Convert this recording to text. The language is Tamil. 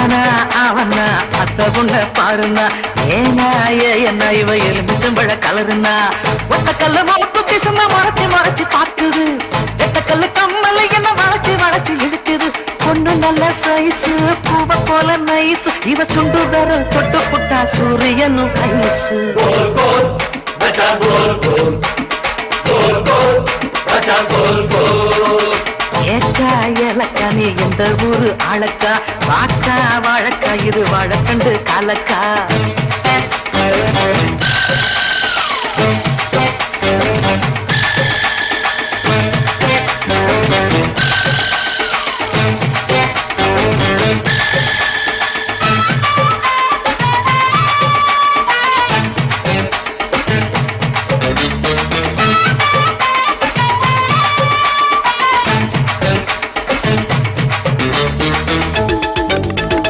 நானா அவனா அத்த புண்ட பாருனா ஏனா ஏன்னா இவ எலுமிச்சம்பழ கலருனா ஒத்த கல்ல மலப்பு பிசுமா மறைச்சு மறைச்சு பார்க்குது. எட்ட கல்லு கம்மல என்ன வளைச்சு வளைச்சு இழுக்குது. பொண்ணு நல்ல சைஸு பூவ போல நைஸ் இவ சுண்டு வர தொட்டு புட்டா சூரியனும் ஐசு போல் போல் போல் போல். போல் போல் போல் போல் போல். எந்த ஊரு அழக்கா வாக்கா வாழக்கா இது வாழக்கண்டு கலக்கா.